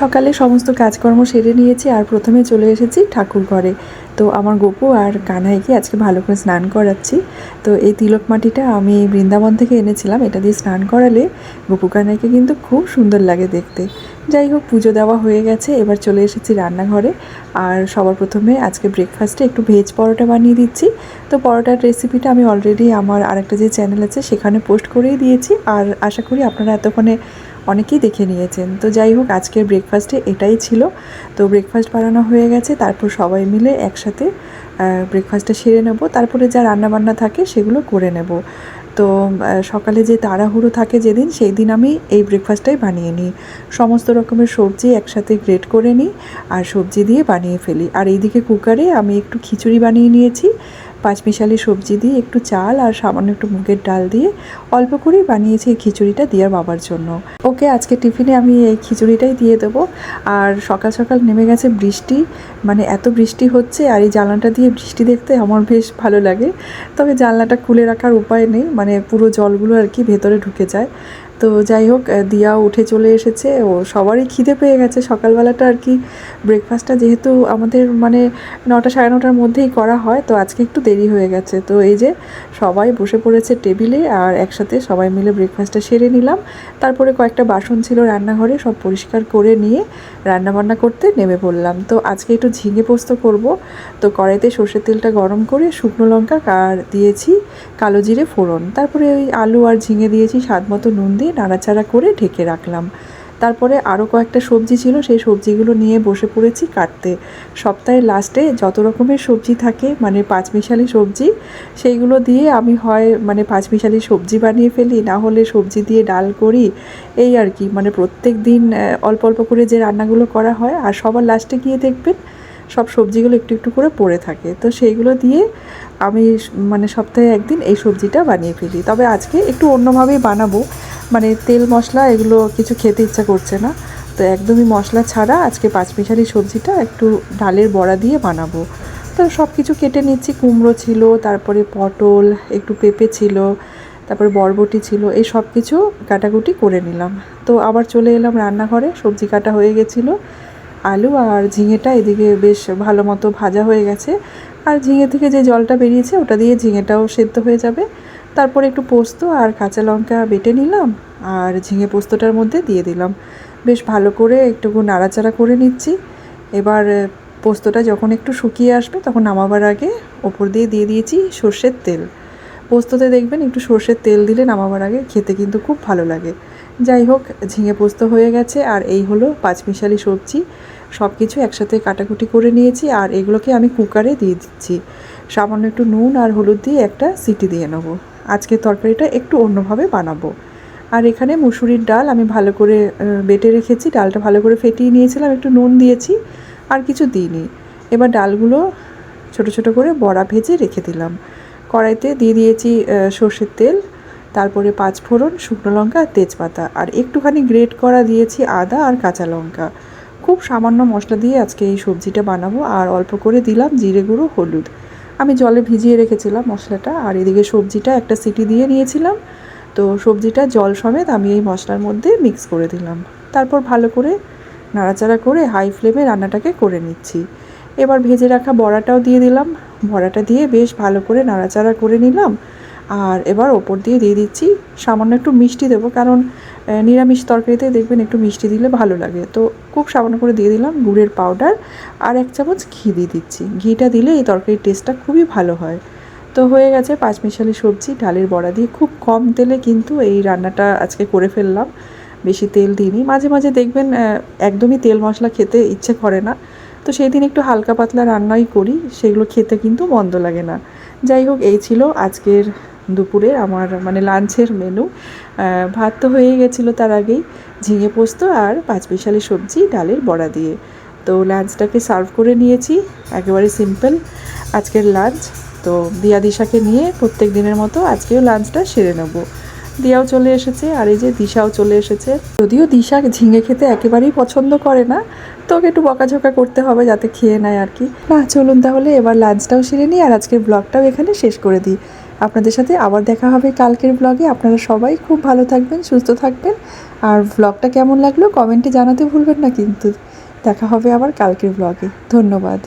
সকালে সমস্ত কাজকর্ম সেরে নিয়েছি আর প্রথমে চলে এসেছি ঠাকুর ঘরে। তো আমার গপু আর কানাইকে আজকে ভালো করে স্নান করাচ্ছি। তো এই তিলক মাটিটা আমি বৃন্দাবন থেকে এনেছিলাম, এটা দিয়ে স্নান করালে গপু কানাইকে কিন্তু খুব সুন্দর লাগে দেখতে। যাই হোক, পুজো দেওয়া হয়ে গেছে, এবার চলে এসেছি রান্নাঘরে। আর সবার প্রথমে আজকে ব্রেকফাস্টে একটু ভেজ পরোটা বানিয়ে দিচ্ছি। তো পরোটার রেসিপিটা আমি অলরেডি আমার আরেকটা যে চ্যানেল আছে, সেখানে পোস্ট করেই দিয়েছি। আর আশা করি আপনারা এতক্ষণে অনেকেই দেখে নিয়েছেন। তো যাই হোক, আজকের ব্রেকফাস্টে এটাই ছিল। তো ব্রেকফাস্ট বানানো হয়ে গেছে, তারপর সবাই মিলে একসাথে ব্রেকফাস্টটা সেরে নেব। তারপরে যা রান্নাবান্না থাকে সেগুলো করে নেব। তো সকালে যে তাড়াহুড়ো থাকে যেদিন, সেই দিন আমি এই ব্রেকফাস্টটাই বানিয়ে নিই। সমস্ত রকমের সবজি একসাথে গ্রেট করে নিই আর সবজি দিয়ে বানিয়ে ফেলি। আর এইদিকে কুকারে আমি একটু খিচুড়ি বানিয়ে নিয়েছি। পাঁচমিশালি সবজি দিয়ে একটু চাল আর সামান্য একটু মুগের ডাল দিয়ে অল্প করেই বানিয়েছি এই খিচুড়িটা দিয়ার বাবার জন্য। ওকে, আজকে টিফিনে আমি এই খিচুড়িটাই দিয়ে দেবো। আর সকাল সকাল নেমে গেছে বৃষ্টি। মানে এত বৃষ্টি হচ্ছে আর এই জানলাটা দিয়ে বৃষ্টি দেখতে আমার বেশ ভালো লাগে। তবে জানলাটা খুলে রাখার উপায় নেই। মানে পুরো জলগুলো আর কি ভেতরে ঢুকে যায়। তো যাই হোক দিয়া উঠে চলে এসেছে। ও সবারই খিদে পেয়ে গেছে। সকালবেলাটা আর কি ব্রেকফাস্টটা যেহেতু আমাদের মানে নটা সাড়ে নটার মধ্যেই করা হয়, তো আজকে একটু দেরি হয়ে গেছে। তো এই যে সবাই বসে পড়েছে টেবিলে আর একসাথে সবাই মিলে ব্রেকফাস্টটা সেরে নিলাম। তারপরে কয়েকটা বাসন ছিল রান্নাঘরে, সব পরিষ্কার করে নিয়ে রান্নাবান্না করতে নেমে পড়লাম। তো আজকে একটু ঝিঙে পোস্ত করব। তো কড়াইতে সর্ষের তেলটা গরম করে শুকনো লঙ্কা আর দিয়েছি কালো জিরে ফোড়ন। তারপরে ওই আলু আর ঝিঙে দিয়েছি স্বাদ মতো নুন দিয়ে। নাড়াচাড়া করে ঢেকে রাখলাম। তারপরে আরও কয়েকটা সবজি ছিল, সেই সবজিগুলো নিয়ে বসে পড়েছি কাটতে। সপ্তাহের লাস্টে যত রকমের সবজি থাকে মানে পাঁচমিশালি সবজি, সেইগুলো দিয়ে আমি হয় মানে পাঁচমিশালি সবজি বানিয়ে ফেলি, না হলে সবজি দিয়ে ডাল করি, এই আর কি। মানে প্রত্যেক দিন অল্প অল্প করে যে রান্নাগুলো করা হয়, আর সবার লাস্টে গিয়ে দেখবেন, সব সবজিগুলো একটু একটু করে পড়ে থাকে। তো সেইগুলো দিয়ে আমি মানে সপ্তাহে একদিন এই সবজিটা বানিয়ে ফেলি। তবে আজকে একটু অন্যভাবেই বানাবো। মানে তেল, মশলা এগুলো কিছু খেতে ইচ্ছা করছে না। তো একদমই মশলা ছাড়া আজকে পাঁচমিশালি সবজিটা একটু ডালের বড়া দিয়ে বানাবো। তো সব কিছু কেটে নিচ্ছি, কুমড়ো ছিল, তারপরে পটল, একটু পেঁপে ছিল, তারপরে বরবটি ছিল, এই সব কিছু কাটাকুটি করে নিলাম। তো আবার চলে এলাম রান্নাঘরে, সবজি কাটা হয়ে গেছিল। আলু আর ঝিঙেটা এদিকে বেশ ভালো মতো ভাজা হয়ে গেছে। আর ঝিঙে থেকে যে জলটা বেরিয়েছে, ওটা দিয়ে ঝিঙেটাও সেদ্ধ হয়ে যাবে। তারপরে একটু পোস্ত আর কাঁচা লঙ্কা বেটে নিলাম আর ঝিঙে পোস্তটার মধ্যে দিয়ে দিলাম। বেশ ভালো করে একটু নাড়াচাড়া করে নিচ্ছি। এবার পোস্তটা যখন একটু শুকিয়ে আসবে তখন নামাবার আগে ওপর দিয়ে দিয়ে দিয়েছি সর্ষের তেল। পোস্ততে দেখবেন একটু সর্ষের তেল দিলে নামাবার আগে খেতে কিন্তু খুব ভালো লাগে। যাই হোক, ঝিঙে পোস্ত হয়ে গেছে আর এই হলো পাঁচমিশালি সবজি। সব কিছু একসাথে কাটাকুটি করে নিয়েছি আর এগুলোকে আমি কুকারে দিয়ে দিচ্ছি। সামান্য একটু নুন আর হলুদ দিয়ে একটা সিটি দিয়ে নেব। আজকে তরকারিটা একটু অন্যভাবে বানাবো। আর এখানে মুসুরির ডাল আমি ভালো করে বেটে রেখেছি, ডালটা ভালো করে ফেটিয়ে নিয়েছিলাম, একটু নুন দিয়েছি আর কিছু দিইনি। এবার ডালগুলো ছোট ছোট করে বড়া ভেজে রেখে দিলাম। কড়াইতে দিয়ে দিয়েছি সর্ষের তেল, তারপরে পাঁচ ফোড়ন শুকনো লঙ্কা আর তেজপাতা, আর একটুখানি গ্রেট করা দিয়েছি আদা আর কাঁচা লঙ্কা। খুব সামান্য মশলা দিয়ে আজকে এই সবজিটা বানাবো, আর অল্প করে দিলাম জিরে গুঁড়ো, হলুদ। আমি জলে ভিজিয়ে রেখেছিলাম মশলাটা, আর এদিকে সবজিটা একটা সিটি দিয়ে নিয়েছিলাম। তো সবজিটা জল সমেত আমি এই মশলার মধ্যে মিক্স করে দিলাম। তারপর ভালো করে নাড়াচাড়া করে হাই ফ্লেমে রান্নাটাকে করে নিচ্ছি। এবার ভেজে রাখা বড়াটাও দিয়ে দিলাম। বড়াটা দিয়ে বেশ ভালো করে নাড়াচাড়া করে নিলাম। আর এবার ওপর দিয়ে দিয়ে দিচ্ছি। সামান্য একটু মিষ্টি দেবো, কারণ নিরামিষ তরকারিতে দেখবেন একটু মিষ্টি দিলে ভালো লাগে। তো খুব সামান্য করে দিয়ে দিলাম গুড়ের পাউডার আর এক চামচ ঘি দিয়ে দিচ্ছি। ঘিটা দিলে এই তরকারির টেস্টটা খুবই ভালো হয়। তো হয়ে গেছে পাঁচমিশালি সবজি, ডালের বড়া দিয়ে। খুব কম তেলে কিন্তু এই রান্নাটা আজকে করে ফেললাম। বেশি তেল দিইনি। মাঝে মাঝে দেখবেন একদমই তেল মশলা খেতে ইচ্ছে করে না। তো সেই দিন একটু হালকা পাতলা রান্নাই করি। সেগুলো খেতে কিন্তু মন্দ লাগে না। যাই হোক, এই ছিল আজকের দুপুরে আমার মানে লাঞ্চের মেনু ভাত তো হয়ে গেছিল তার আগেই, ঝিঙে পোস্ত আর পাঁচমিশালি সবজি, ডালের বড়া দিয়ে। তো লাঞ্চটাকে সার্ভ করে নিয়েছি, একেবারে সিম্পল আজকের লাঞ্চ, তো দিয়া দিশাকে নিয়ে প্রত্যেক দিনের মতো আজকেও লাঞ্চটা সেরে নেব। দিয়াও চলে এসেছে, আর এই যে দিশাও চলে এসেছে। যদিও দিশা ঝিঙে খেতে একেবারেই পছন্দ করে না তো ওকে একটু বকাঝকা করতে হবে যাতে খেয়ে নেয় আর কি। না, চলুন তাহলে এবার লাঞ্চটাও সেরে নিই, আর আজকের ব্লগটাও এখানে শেষ করে দিই। আপনাদের সাথে আবার দেখা হবে কালকের ব্লগে আপনারা সবাই খুব ভালো থাকবেন, সুস্থ থাকবেন। আর ব্লগটা কেমন লাগল কমেন্টে জানাতে ভুলবেন না কিন্তু। দেখা হবে আবার কালকের ব্লগে ধন্যবাদ।